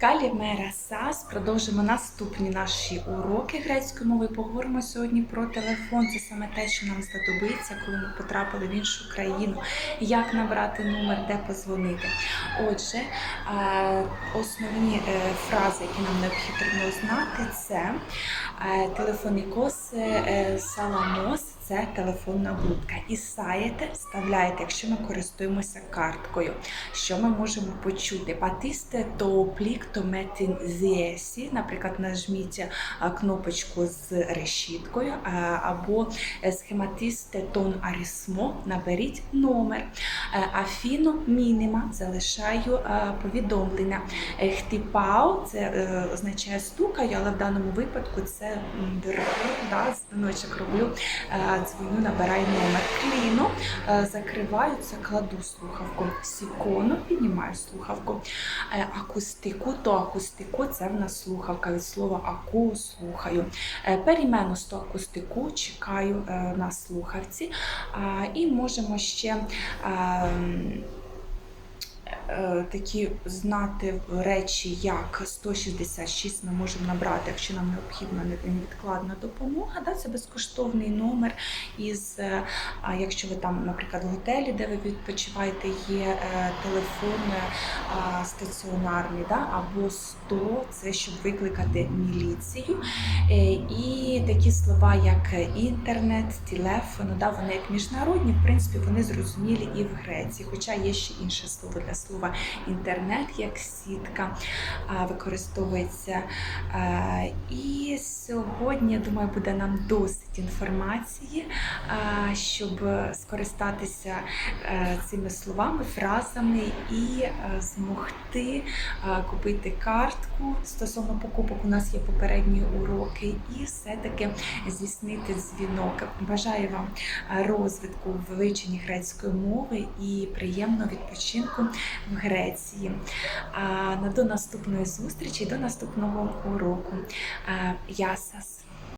Калімера Сас. Продовжимо наступні наші уроки грецької мови. Поговоримо сьогодні про телефон. Це саме те, що нам знадобиться, коли ми потрапили в іншу країну. Як набрати номер, де позвонити. Отже, основні е, фрази, які нам необхідно знати, це е, телефонікос е, саламос. Це телефонна будка. І саєте, вставляєте, якщо ми користуємося карткою. Що ми можемо почути? Батисте то плік то метин зіесі. Наприклад, нажміть кнопочку з решіткою, або схематисте тон арисмо, наберіть номер. Афіно мініма залишаю е, повідомлення. Хтіпау це е, означає стукаю, але в даному випадку це да, дзвіночок роблю, е, дзвоню, набираю номер. Кліно е, закриваю, це кладу слухавку. Сікону піднімаю слухавку. Акустику, то акустику це в нас слухавка від слова аку слухаю. Перімену з то акустику чекаю на слухавці. І можемо ще. Е, Такі знати речі, як 166 ми можемо набрати, якщо нам необхідна невідкладна допомога. Да? Це безкоштовний номер із, е, якщо ви там, наприклад, в готелі, де ви відпочиваєте, є е, телефон стаціонарний, да? або 100 це щоб викликати міліцію. І такі слова, як інтернет, телефон, да, вони як міжнародні, в принципі, вони зрозумілі і в Греції. Хоча є ще інше слово для слова інтернет, як сітка використовується. І сьогодні, я думаю, буде нам досить інформації, щоб скористатися е, цими словами, фразами і е, змогти е, купити картку. Стосовно покупок, у нас є попередні уроки, і все-таки здійснити дзвінок. Бажаю вам розвитку в вивченні грецької мови і приємного відпочинку в Греції. А, До наступної зустрічі, до наступного уроку. Ясас.